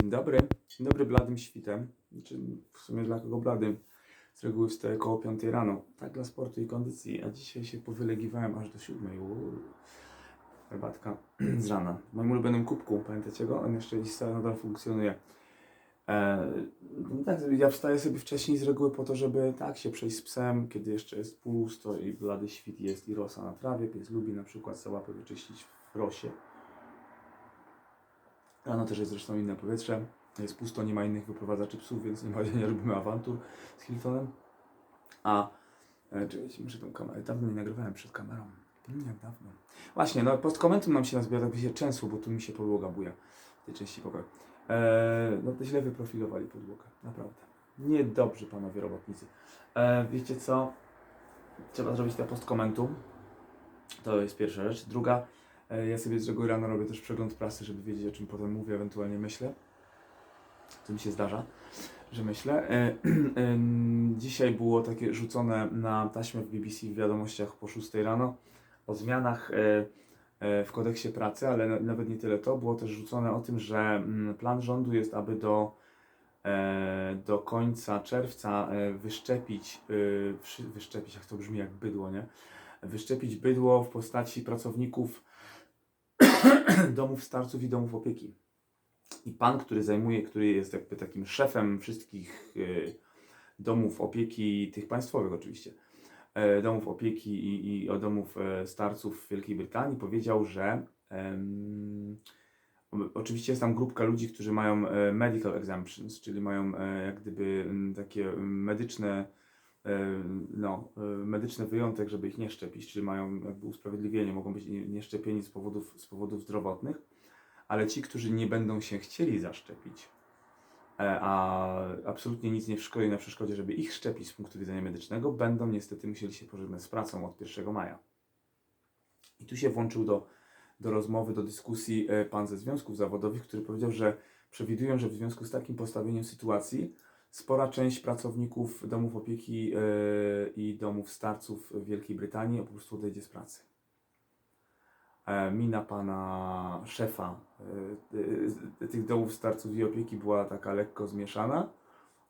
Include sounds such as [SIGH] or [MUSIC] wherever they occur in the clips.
Dzień dobry. Dzień dobry bladym świtem. Znaczy, w sumie dla kogo bladym? Z reguły wstaję około 5 rano. Tak dla sportu i kondycji. A dzisiaj się powylegiwałem aż do 7. Uuu. Herbatka [CLEARS THROAT] z rana. W moim ulubionym kubku. Pamiętacie go? On jeszcze dziś nadal funkcjonuje. E, no tak, ja wstaję sobie wcześniej z reguły po to, żeby tak się przejść z psem, kiedy jeszcze jest pusto i blady świt jest i rosa na trawie. Pies lubi na przykład sałapę wyczyścić w rosie. Rano też jest zresztą inne powietrze. Jest pusto, nie ma innych wyprowadzaczy psów, więc nie, ma, nie robimy awantur z Hiltonem. A, e, czekajcie, muszę tą kamerę, dawno nie nagrywałem przed kamerą. Mm, Jak dawno. Właśnie, no postkomentum nam się nazbiera, tak się często, bo tu mi się podłoga buja tej części pokoju. E, no to źle wyprofilowali podłogę, naprawdę. Niedobrzy panowie robotnicy. E, wiecie co? Trzeba zrobić te postkomentum. To jest pierwsza rzecz. Druga, e, ja sobie z reguły rano robię też przegląd prasy, żeby wiedzieć o czym potem mówię, ewentualnie myślę. To mi się zdarza, że myślę. E, [CLEARS THROAT] Dzisiaj było takie rzucone na taśmę w BBC w wiadomościach po 6 rano o zmianach e, e, w kodeksie pracy, ale na- nawet nie tyle to. Było też rzucone o tym, że mm, plan rządu jest, aby do, e, do końca czerwca e, wyszczepić, e, wyszczepić, jak to brzmi jak bydło, nie? Wyszczepić bydło w postaci pracowników [CLEARS THROAT] domów starców i domów opieki. I pan, który zajmuje, który jest jakby takim szefem wszystkich e, domów opieki, tych państwowych oczywiście, e, domów opieki i, i domów e, starców w Wielkiej Brytanii, powiedział, że o- oczywiście jest tam grupka ludzi, którzy mają medical exemptions, czyli mają jak gdyby takie medyczne no, medyczny wyjątek, żeby ich nie szczepić, czyli mają jakby usprawiedliwienie, mogą być nie- nieszczepieni z powodów, z powodów zdrowotnych, ale ci, którzy nie będą się chcieli zaszczepić, e, a absolutnie nic nie szkodzi na przeszkodzie, żeby ich szczepić z punktu widzenia medycznego, będą niestety musieli się pożegnać z pracą od 1 maja. I tu się włączył do, do rozmowy, do dyskusji e, pan ze związków zawodowych, który powiedział, że przewidują, że w związku z takim postawieniem sytuacji spora część pracowników domów opieki e, i domów starców w Wielkiej Brytanii po prostu odejdzie z pracy. E, Mina pana szefa e, tych domów starców i opieki była taka lekko zmieszana,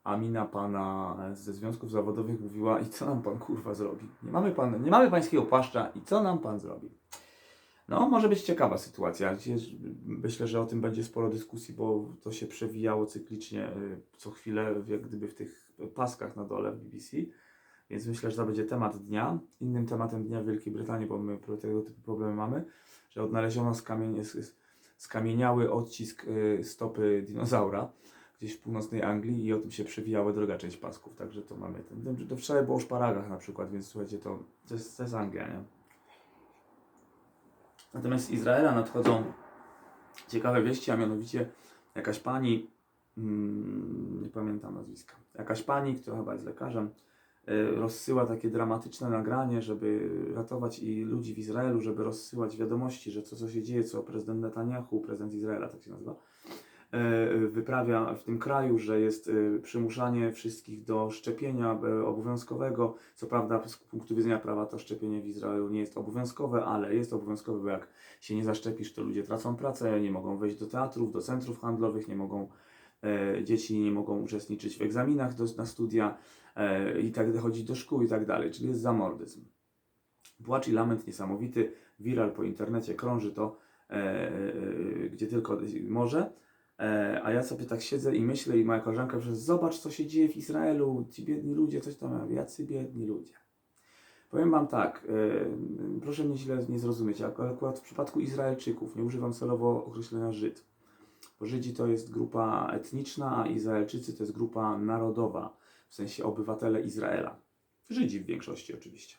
a mina pana ze związków zawodowych mówiła i co nam pan kurwa zrobi? Nie mamy, pan, nie mamy pańskiego płaszcza i co nam pan zrobi? No, może być ciekawa sytuacja. Myślę, że o tym będzie sporo dyskusji, bo to się przewijało cyklicznie y, co chwilę, jak gdyby w tych paskach na dole w BBC. Więc myślę, że to będzie temat dnia. Innym tematem dnia w Wielkiej Brytanii, bo my tego typu problemy mamy, że odnaleziono skamieniały odcisk y, stopy dinozaura gdzieś w północnej Anglii i o tym się przewijała druga część pasków. Także to mamy ten. To wczoraj było o szparagach na przykład, więc słuchajcie, to, to, jest, to jest Anglia, nie? Natomiast z Izraela nadchodzą ciekawe wieści, a mianowicie jakaś pani, mm, nie pamiętam nazwiska, jakaś pani, która chyba jest lekarzem, y, rozsyła takie dramatyczne nagranie, żeby ratować i ludzi w Izraelu, żeby rozsyłać wiadomości, że to co się dzieje, co prezydent Netanyahu, prezydent Izraela, tak się nazywa, wyprawia w tym kraju, że jest y, przymuszanie wszystkich do szczepienia y, obowiązkowego. Co prawda, z punktu widzenia prawa to szczepienie w Izraelu nie jest obowiązkowe, ale jest obowiązkowe, bo jak się nie zaszczepisz, to ludzie tracą pracę, nie mogą wejść do teatrów, do centrów handlowych, nie mogą, e, dzieci nie mogą uczestniczyć w egzaminach do, na studia e, i tak chodzić do szkół i tak dalej, czyli jest zamordyzm. Płacz i lament niesamowity, viral po internecie, krąży to e, e, gdzie tylko może. E, a ja sobie tak siedzę i myślę i moja koleżanka że zobacz co się dzieje w Izraelu, ci biedni ludzie, coś tam, jacy biedni ludzie. Powiem Wam tak, e, proszę mnie źle nie zrozumieć, ak- akurat w przypadku Izraelczyków nie używam celowo określenia Żyd, bo Żydzi to jest grupa etniczna, a Izraelczycy to jest grupa narodowa, w sensie obywatele Izraela. Żydzi w większości oczywiście.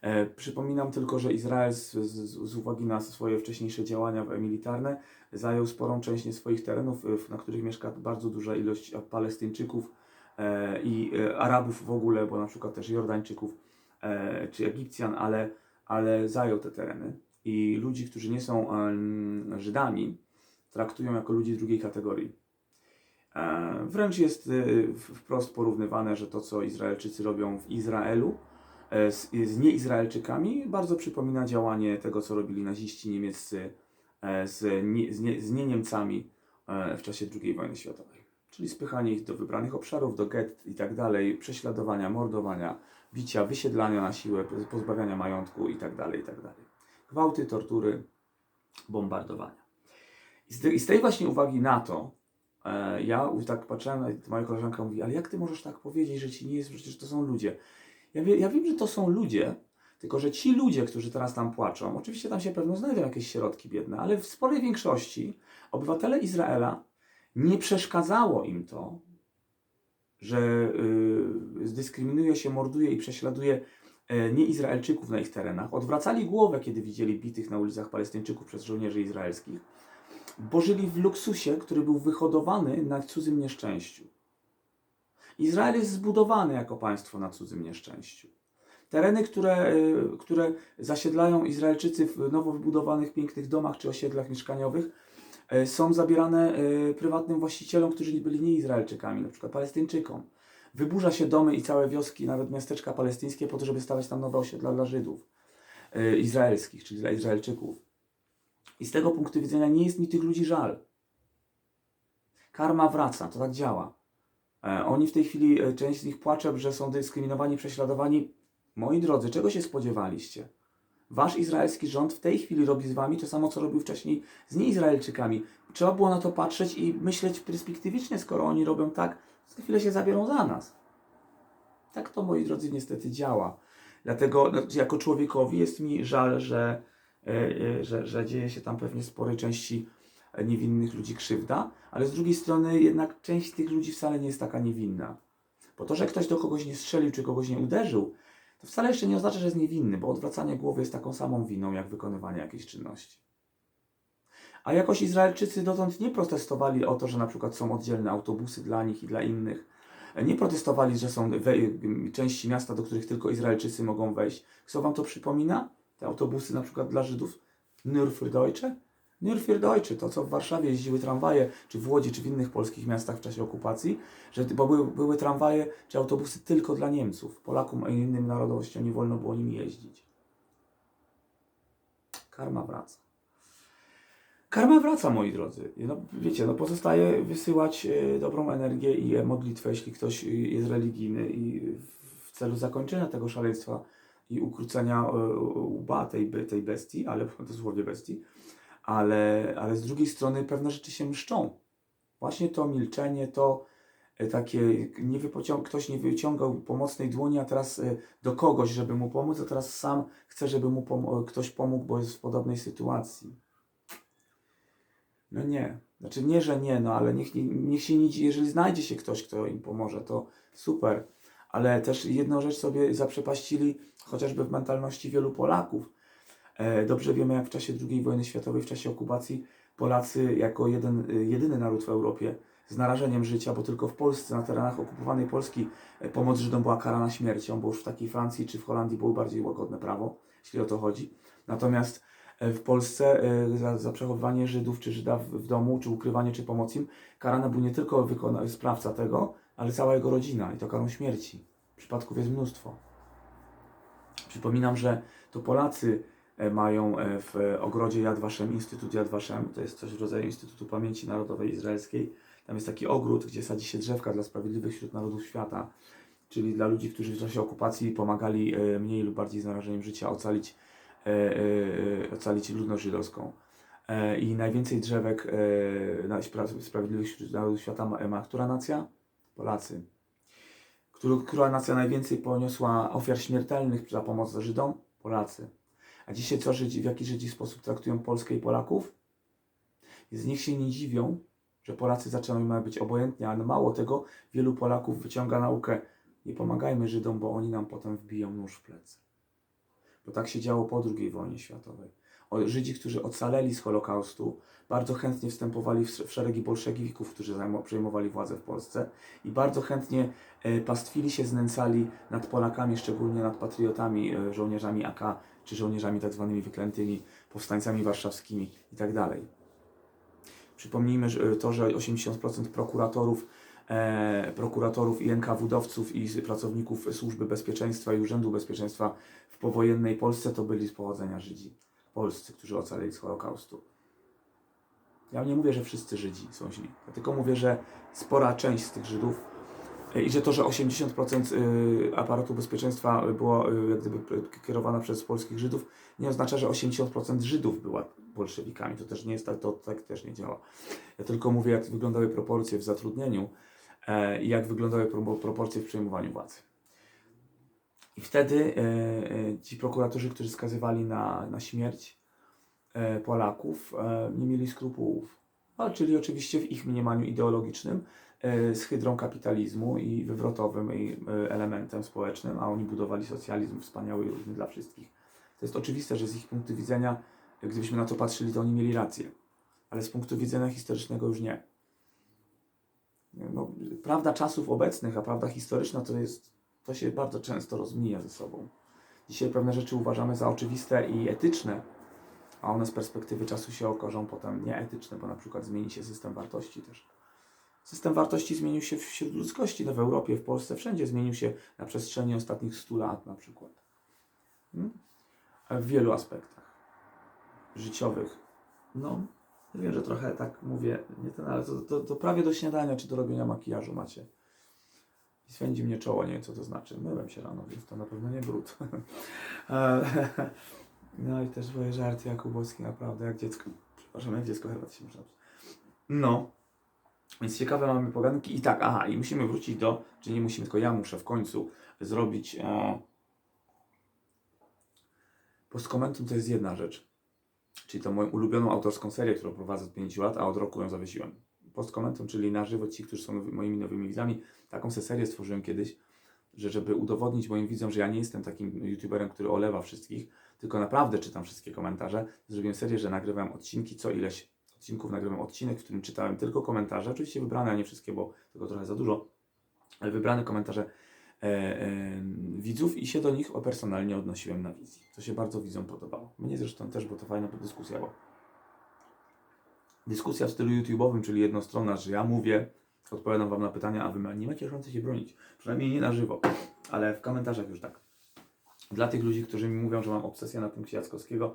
E, przypominam tylko, że Izrael z, z, z uwagi na swoje wcześniejsze działania militarne zajął sporą część swoich terenów, e, na których mieszka bardzo duża ilość Palestyńczyków e, i Arabów w ogóle, bo na przykład też Jordańczyków czy Egipcjan, ale, ale zajął te tereny. I ludzi, którzy nie są Żydami, traktują jako ludzi drugiej kategorii. Wręcz jest wprost porównywane, że to, co Izraelczycy robią w Izraelu z, z nieizraelczykami, bardzo przypomina działanie tego, co robili naziści niemieccy e, z, nie, z, nie, z nieniemcami e, w czasie II wojny światowej. Czyli spychanie ich do wybranych obszarów, do gett i tak dalej, prześladowania, mordowania, bicia, wysiedlania na siłę, pozbawiania majątku i tak dalej, i tak dalej. Gwałty, tortury, bombardowania. I z, I z tej właśnie uwagi na to, e, ja tak patrzyłem, moja koleżanka mówi, ale jak ty możesz tak powiedzieć, że ci nie jest, przecież to są ludzie. Ja, wie, ja wiem, że to są ludzie, tylko że ci ludzie, którzy teraz tam płaczą, oczywiście tam się pewno znajdą jakieś środki biedne, ale w sporej większości obywatele Izraela nie przeszkadzało im to, że y, zdyskryminuje się, morduje i prześladuje e, nie Izraelczyków na ich terenach. Odwracali głowę, kiedy widzieli bitych na ulicach Palestyńczyków przez żołnierzy izraelskich, bo żyli w luksusie, który był wyhodowany na cudzym nieszczęściu. Izrael jest zbudowany jako państwo na cudzym nieszczęściu. Tereny, które, y, które zasiedlają Izraelczycy w nowo wybudowanych pięknych domach czy osiedlach mieszkaniowych, y, są zabierane y, prywatnym właścicielom, którzy byli nie Izraelczykami, na przykład Palestyńczykom. Wyburza się domy i całe wioski, nawet miasteczka palestyńskie, po to, żeby stawiać tam nowe osiedla dla Żydów izraelskich, czyli dla Izraelczyków. I z tego punktu widzenia nie jest mi tych ludzi żal. Karma wraca, to tak działa. E, Oni w tej chwili, e, część z nich płacze, że są dyskryminowani, prześladowani. Moi drodzy, czego się spodziewaliście? Wasz izraelski rząd w tej chwili robi z wami to samo, co robił wcześniej z nieizraelczykami. Trzeba było na to patrzeć i myśleć perspektywicznie, skoro oni robią tak, za chwilę się zabiorą za nas. Tak to, moi drodzy, niestety działa. Dlatego no, jako człowiekowi jest mi żal, że, e, że, że dzieje się tam pewnie sporej części niewinnych ludzi krzywda, ale z drugiej strony jednak część tych ludzi wcale nie jest taka niewinna. Bo to, że ktoś do kogoś nie strzelił czy kogoś nie uderzył, to wcale jeszcze nie oznacza, że jest niewinny, bo odwracanie głowy jest taką samą winą, jak wykonywanie jakiejś czynności. A jakoś Izraelczycy dotąd nie protestowali o to, że na przykład są oddzielne autobusy dla nich i dla innych. Nie protestowali, że są części miasta, do których tylko Izraelczycy mogą wejść. Co wam to przypomina? Te autobusy na przykład dla Żydów? Nürferdeutsche? Nürferdeutsche, to co w Warszawie jeździły tramwaje, czy w Łodzi, czy w innych polskich miastach w czasie okupacji, że, bo były, były tramwaje czy autobusy tylko dla Niemców. Polakom i innym narodowościom nie wolno było nimi jeździć. Karma wraca. Karma wraca, moi drodzy. No, wiecie, no pozostaje wysyłać e, dobrą energię i e, modlitwę, jeśli ktoś e, jest religijny i w celu zakończenia tego szaleństwa i ukrócenia e, łba tej, tej bestii, ale dosłownie bestii, ale, ale z drugiej strony pewne rzeczy się mszczą. Właśnie to milczenie, to e, takie, nie wypocią- ktoś nie wyciągał pomocnej dłoni, a teraz e, do kogoś, żeby mu pomóc, a teraz sam chce, żeby mu pom- ktoś pomógł, bo jest w podobnej sytuacji. No nie. Znaczy nie, że nie, no ale niech, nie- niech się nie, jeżeli znajdzie się ktoś, kto im pomoże, to super. Ale też jedną rzecz sobie zaprzepaścili, chociażby w mentalności wielu Polaków. E, Dobrze wiemy, jak w czasie II wojny światowej, w czasie okupacji, Polacy jako jeden, y, jedyny naród w Europie z narażeniem życia, bo tylko w Polsce, na terenach okupowanej Polski, e, pomoc Żydom była karana śmiercią, bo już w takiej Francji czy w Holandii było bardziej łagodne prawo, jeśli o to chodzi. Natomiast e, w Polsce e, za, za przechowywanie Żydów czy Żyda w, w domu, czy ukrywanie, czy pomoc im, karany był nie tylko wykona- sprawca tego, ale cała jego rodzina i to karą śmierci. Przypadków jest mnóstwo. Przypominam, że to Polacy e, mają e, w ogrodzie Yad Vashem, Instytut Yad Vashem, to jest coś w rodzaju Instytutu Pamięci Narodowej Izraelskiej. Tam jest taki ogród, gdzie sadzi się drzewka dla sprawiedliwych wśród narodów świata, czyli dla ludzi, którzy w czasie okupacji pomagali e, mniej lub bardziej z narażeniem życia ocalić, e, e, e, ocalić ludność żydowską. E, I najwięcej drzewek e, sprawiedliwych wśród narodów świata ma, która nacja? Polacy. Która nacja najwięcej poniosła ofiar śmiertelnych za pomoc Żydom? Polacy. A dzisiaj co Żydzi, w jaki Żydzi sposób traktują Polskę i Polaków? Z nich się nie dziwią, że Polacy zaczęły mają być obojętni, ale mało tego, wielu Polaków wyciąga naukę. Nie pomagajmy Żydom, bo oni nam potem wbiją nóż w plecy. Bo tak się działo po II wojnie światowej. Żydzi, którzy ocaleli z Holokaustu, bardzo chętnie wstępowali w, szeregi bolszewików, którzy przejmowali władzę w Polsce i bardzo chętnie e, pastwili się, znęcali nad Polakami, szczególnie nad patriotami, e, żołnierzami AK, czy żołnierzami tak zwanymi wyklętymi, powstańcami warszawskimi i tak. Przypomnijmy że, e, to, że 80% prokuratorów, e, prokuratorów i NKWD-owców i pracowników Służby Bezpieczeństwa i Urzędu Bezpieczeństwa w powojennej Polsce to byli z pochodzenia Żydzi polscy, którzy ocaleli z Holokaustu. Ja nie mówię, że wszyscy Żydzi są źli. Ja tylko mówię, że spora część z tych Żydów i że to, że 80% y, aparatu bezpieczeństwa było y, jak gdyby kierowana przez polskich Żydów, nie oznacza, że 80% Żydów była bolszewikami. To też nie jest tak, to tak też nie działa. Ja tylko mówię, jak wyglądały proporcje w zatrudnieniu e, i jak wyglądały pro- proporcje w przejmowaniu władzy. I wtedy e, e, ci prokuratorzy, którzy skazywali na, na śmierć Polaków, nie mieli skrupułów. Walczyli oczywiście w ich mniemaniu ideologicznym z hydrą kapitalizmu i wywrotowym e, elementem społecznym, a oni budowali socjalizm wspaniały i równy dla wszystkich. To jest oczywiste, że z ich punktu widzenia, gdybyśmy na to patrzyli, to oni mieli rację. Ale z punktu widzenia historycznego już nie. No, prawda czasów obecnych, a prawda historyczna to jest, to się bardzo często rozmija ze sobą. Dzisiaj pewne rzeczy uważamy za oczywiste i etyczne, a one z perspektywy czasu się okażą potem nieetyczne, bo na przykład zmieni się system wartości też. System wartości zmienił się wśród ludzkości, no w Europie, w Polsce, wszędzie zmienił się na przestrzeni ostatnich 100 lat na przykład. Hmm? W wielu aspektach życiowych. No, wiem, że trochę tak mówię, nie ten, ale to, to, to prawie do śniadania czy do robienia makijażu macie. I swędzi mnie czoło, nie wiem co to znaczy. Myłem się rano, więc to na pewno nie brud. [LAUGHS] E, [LAUGHS] no i też swoje żarty jakubowskie, naprawdę, jak dziecko. Przepraszam, jak dziecko herbatę się można No. Więc ciekawe mamy poganki. I tak, aha, i musimy wrócić do, czy nie musimy, tylko ja muszę w końcu zrobić. E, postkomentum to jest jedna rzecz. Czyli to moją ulubioną autorską serię, którą prowadzę od 5 lat, a od roku ją zawiesiłem. Postkomentum, czyli na żywo ci, którzy są nowy- moimi nowymi widzami, taką se serię stworzyłem kiedyś, że żeby udowodnić moim widzom, że ja nie jestem takim youtuberem, który olewa wszystkich, tylko naprawdę czytam wszystkie komentarze. Zrobiłem serię, że nagrywam odcinki, co ileś odcinków nagrywam odcinek, w którym czytałem tylko komentarze, oczywiście wybrane, a nie wszystkie, bo tego trochę za dużo, ale wybrane komentarze e, e, widzów i się do nich o personalnie odnosiłem na wizji. To się bardzo widzom podobało. Mnie zresztą też, bo to fajna dyskusja była. Dyskusja w stylu YouTube'owym, czyli jednostronna, że ja mówię, odpowiadam Wam na pytania, a Wy nie macie szansy się bronić. Przynajmniej nie na żywo, ale w komentarzach już tak. Dla tych ludzi, którzy mi mówią, że mam obsesję na punkcie Jackowskiego,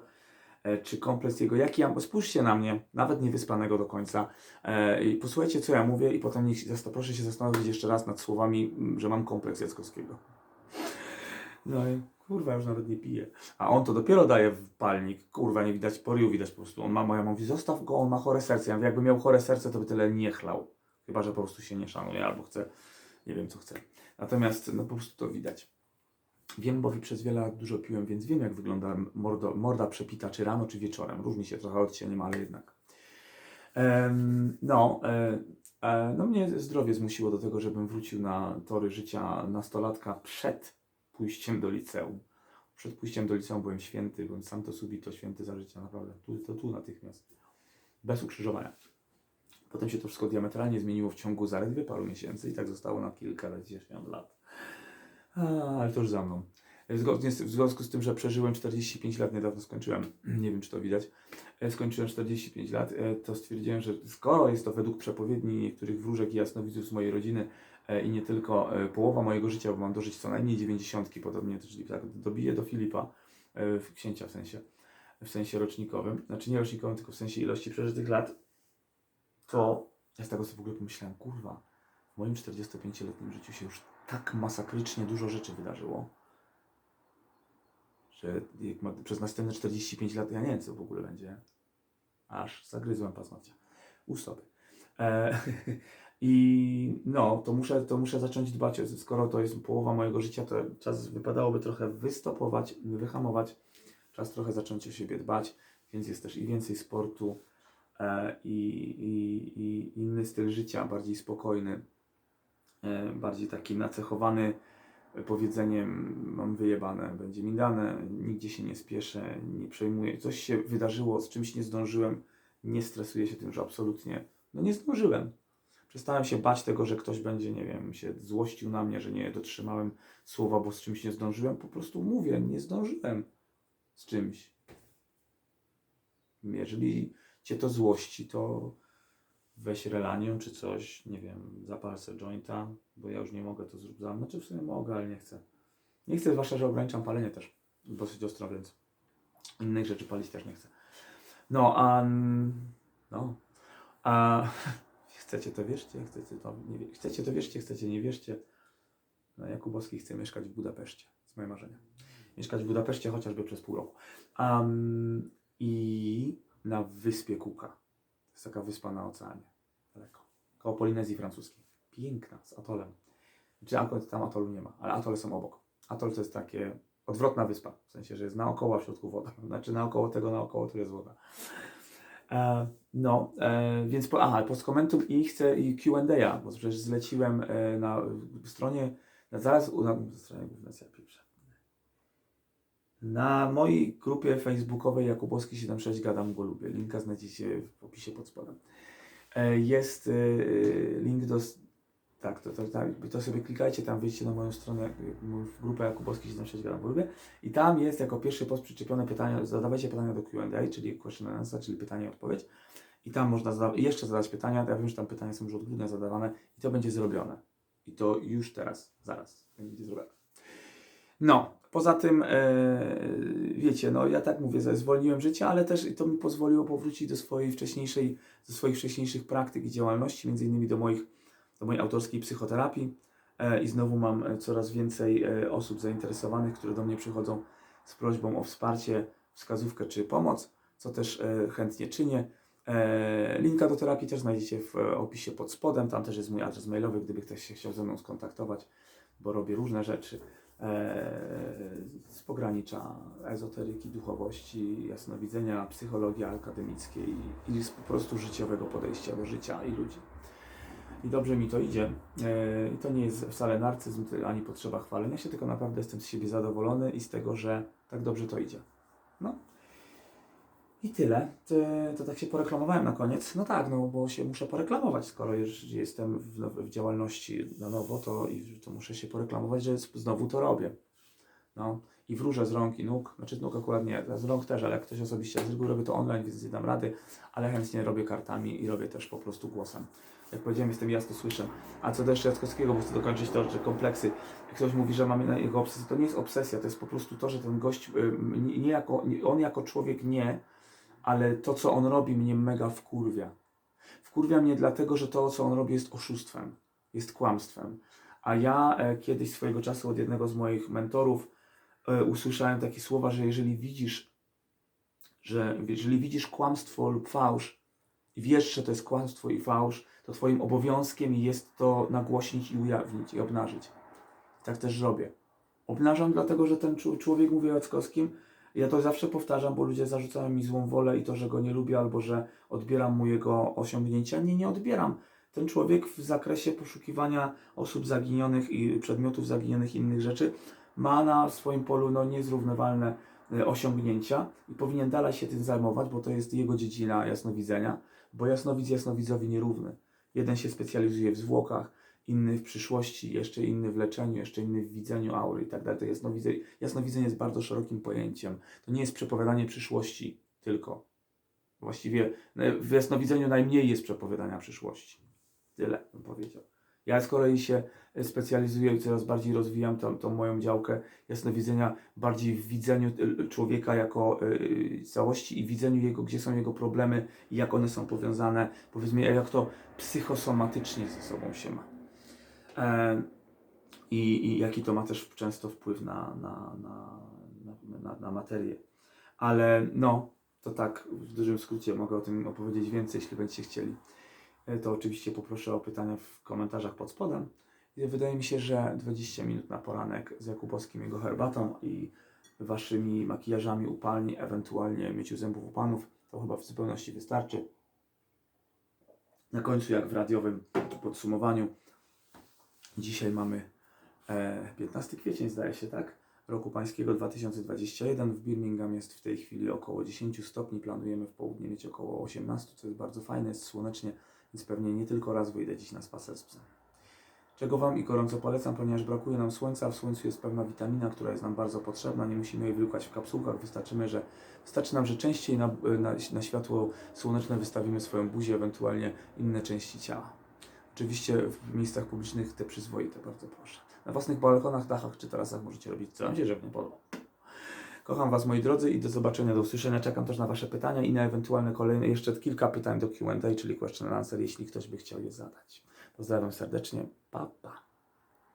czy kompleks jego, jaki ja, spójrzcie na mnie, nawet niewyspanego do końca e, i posłuchajcie, co ja mówię i potem niech, proszę się zastanowić jeszcze raz nad słowami, że mam kompleks Jackowskiego. No i kurwa, już nawet nie piję. A on to dopiero daje w palnik, kurwa, nie widać, poriu widać po prostu. On ma, moja mówi, zostaw go, on ma chore serce. Ja mówię, jakby miał chore serce, to by tyle nie chlał. Chyba, że po prostu się nie szanuje albo chce, nie wiem co chce. Natomiast, no po prostu to widać. Wiem, bo przez wiele lat dużo piłem, więc wiem, jak wygląda mordo, morda przepita, czy rano, czy wieczorem. Różni się trochę od cieniem, ale jednak. Em, no, e, e, no, mnie zdrowie zmusiło do tego, żebym wrócił na tory życia nastolatka przed pójściem do liceum. Przed pójściem do liceum byłem święty, byłem sam to subito święty za życia, naprawdę. Tu, to tu natychmiast. Bez ukrzyżowania. Potem się to wszystko diametralnie zmieniło w ciągu zaledwie paru miesięcy i tak zostało na kilkadziesiąt lat. A, ale to już za mną. Zgodnie z, w związku z tym, że przeżyłem 45 lat, niedawno skończyłem, [CLEARS THROAT] nie wiem czy to widać, e, skończyłem 45 lat, e, to stwierdziłem, że skoro jest to według przepowiedni niektórych wróżek i jasnowidzów z mojej rodziny e, i nie tylko e, połowa mojego życia, bo mam dożyć co najmniej 90, podobnie, czyli tak dobiję do Filipa, e, w księcia w sensie, w sensie rocznikowym, znaczy nie rocznikowym, tylko w sensie ilości przeżytych lat, to ja z tego sobie w ogóle pomyślałem, kurwa, w moim 45-letnim życiu się już tak masakrycznie dużo rzeczy wydarzyło, że ma, przez następne 45 lat ja nie wiem, co w ogóle będzie. Aż zagryzłem paznokcie. U stopy. E, [LAUGHS] I no, to muszę, to muszę zacząć dbać, skoro to jest połowa mojego życia, to czas wypadałoby trochę wystopować, wyhamować, czas trochę zacząć o siebie dbać, więc jest też i więcej sportu, e, i, i, i inny styl życia, bardziej spokojny, bardziej taki nacechowany e, powiedzeniem mam wyjebane, będzie mi dane, nigdzie się nie spieszę, nie przejmuję, coś się wydarzyło, z czymś nie zdążyłem, nie stresuję się tym, że absolutnie, no nie zdążyłem. Przestałem się bać tego, że ktoś będzie, nie wiem, się złościł na mnie, że nie dotrzymałem słowa, bo z czymś nie zdążyłem. Po prostu mówię, nie zdążyłem z czymś. Jeżeli cię to złości, to weź relanium czy coś, nie wiem, zapal se jointa, bo ja już nie mogę, to zrób za mną. Znaczy w sumie mogę, ale nie chcę. Nie chcę, zwłaszcza, że ograniczam palenie też dosyć ostro, więc innych rzeczy palić też nie chcę. No, a no. A [LAUGHS] chcecie to wierzcie, chcecie to nie wie- chcecie to wierzcie, chcecie nie wierzcie. No, Jakubowski chce mieszkać w Budapeszcie. To jest moje marzenie. Mieszkać w Budapeszcie chociażby przez pół roku. Am, I na wyspie Kuka. Jest taka wyspa na oceanie. Daleko. Koło Polinezji francuskiej. Piękna, z atolem. Czy akurat tam atolu nie ma, ale atole są obok. Atol to jest takie odwrotna wyspa. W sensie, że jest naokoło, w środku woda. [LAUGHS] Znaczy naokoło tego, naokoło to jest woda. E, no, e, więc po, aha, postkomentum i chcę i Q&A, bo przecież zleciłem e, na stronie, na zaraz, u- na stronie głównej, ja. Na mojej grupie facebookowej Jakubowski 76 Gadam Go Lubię. Linka znajdziecie w opisie pod spodem. E, Jest e, link do... Tak, to, to, to sobie klikajcie, tam wyjdźcie na moją stronę, moją grupę Jakubowski 76 Gadam Go Lubię. I tam jest jako pierwszy post przyczepione pytania, zadawajcie pytania do Q&A, czyli question and answer, czyli pytanie i odpowiedź. I tam można zada- jeszcze zadać pytania. Ja wiem, że tam pytania są już od grudnia zadawane i to będzie zrobione. I to już teraz, zaraz będzie zrobione. No, poza tym, e, wiecie, no ja tak mówię, zwolniłem życie, ale też to mi pozwoliło powrócić do swojej wcześniejszej, do swoich wcześniejszych praktyk i działalności, między innymi do, moich, do mojej autorskiej psychoterapii. E, I znowu mam e, coraz więcej osób zainteresowanych, które do mnie przychodzą z prośbą o wsparcie, wskazówkę czy pomoc, co też chętnie czynię. Linka do terapii też znajdziecie w opisie pod spodem. Tam też jest mój adres mailowy, gdyby ktoś się chciał ze mną skontaktować, bo robię różne rzeczy z pogranicza ezoteryki, duchowości, jasnowidzenia, psychologii akademickiej i z po prostu życiowego podejścia do życia i ludzi. I dobrze mi to idzie. E, I to nie jest wcale narcyzm, ani potrzeba chwalenia się, tylko naprawdę jestem z siebie zadowolony i z tego, że tak dobrze to idzie. No. I tyle. To, tak się poreklamowałem na koniec. No tak, no bo się muszę poreklamować, skoro już jestem w, w działalności na nowo, to, to muszę się poreklamować, że znowu to robię. No i wróżę z rąk i nóg, znaczy nóg akurat nie, z rąk też, ale jak ktoś osobiście, z reguły robię to online, więc nie dam rady, ale chętnie robię kartami i robię też po prostu głosem. Jak powiedziałem, jestem jasno słyszę. A co do jeszcze Jackowskiego, bo chcę dokończyć to, że kompleksy, jak ktoś mówi, że mamy jego obsesję, to nie jest obsesja, to jest po prostu to, że ten gość, ym, nie, jako, on jako człowiek nie, ale to, co on robi, mnie mega wkurwia. Wkurwia mnie dlatego, że to, co on robi, jest oszustwem, jest kłamstwem. A ja e, kiedyś swojego czasu od jednego z moich mentorów e, usłyszałem takie słowa, że jeżeli widzisz, że jeżeli widzisz kłamstwo lub fałsz i wiesz, że to jest kłamstwo i fałsz, to twoim obowiązkiem jest to nagłośnić i ujawnić i obnażyć. Tak też robię. Obnażam dlatego, że ten człowiek, mówię o Jackowskim, ja to zawsze powtarzam, bo ludzie zarzucają mi złą wolę i to, że go nie lubię, albo że odbieram mu jego osiągnięcia. Nie, nie odbieram. Ten człowiek w zakresie poszukiwania osób zaginionych i przedmiotów zaginionych i innych rzeczy ma na swoim polu no, niezrównywalne e, osiągnięcia i powinien dalej się tym zajmować, bo to jest jego dziedzina jasnowidzenia, bo jasnowidz jasnowidzowi nierówny. Jeden się specjalizuje w zwłokach, inny w przyszłości, jeszcze inny w leczeniu, jeszcze inny w widzeniu aury i tak dalej. To jasnowidzenie, jasnowidzenie jest bardzo szerokim pojęciem. To nie jest przepowiadanie przyszłości tylko. Właściwie e, w jasnowidzeniu najmniej jest przepowiadania przyszłości. Tyle bym powiedział. Ja z kolei się e, specjalizuję i coraz bardziej rozwijam tą, tą moją działkę jasnowidzenia bardziej w widzeniu e, człowieka jako e, całości i widzeniu jego, gdzie są jego problemy i jak one są powiązane, powiedzmy, jak to psychosomatycznie ze sobą się ma. E, i, I jaki to ma też często wpływ na, na, na, na, na, materię. Ale no, to tak w dużym skrócie mogę o tym opowiedzieć więcej, jeśli będziecie chcieli. E, To oczywiście poproszę o pytania w komentarzach pod spodem. Wydaje mi się, że 20 minut na poranek z Jakubowskim jego herbatą i waszymi makijażami upalni, ewentualnie myciu zębów u panów, to chyba w zupełności wystarczy. Na końcu, jak w radiowym podsumowaniu, dzisiaj mamy e, 15 kwiecień, zdaje się, tak? Roku Pańskiego 2021. W Birmingham jest w tej chwili około 10 stopni. Planujemy w południe mieć około 18, co jest bardzo fajne, jest słonecznie, więc pewnie nie tylko raz wyjdę dziś na spacer z psem. Czego Wam i gorąco polecam, ponieważ brakuje nam słońca. W słońcu jest pewna witamina, która jest nam bardzo potrzebna. Nie musimy jej wyłukać w kapsułkach. Wystarczymy, że, wystarczy nam, że częściej na, na, na światło słoneczne wystawimy swoją buzię, ewentualnie inne części ciała. Oczywiście w miejscach publicznych te przyzwoite, bardzo proszę. Na własnych balkonach, dachach czy tarasach możecie robić co wam się żywnie podoba. Kocham Was moi drodzy i do zobaczenia, do usłyszenia. Czekam też na Wasze pytania i na ewentualne kolejne, jeszcze kilka pytań do Q&A, czyli question and answer, jeśli ktoś by chciał je zadać. Pozdrawiam serdecznie. Pa, pa.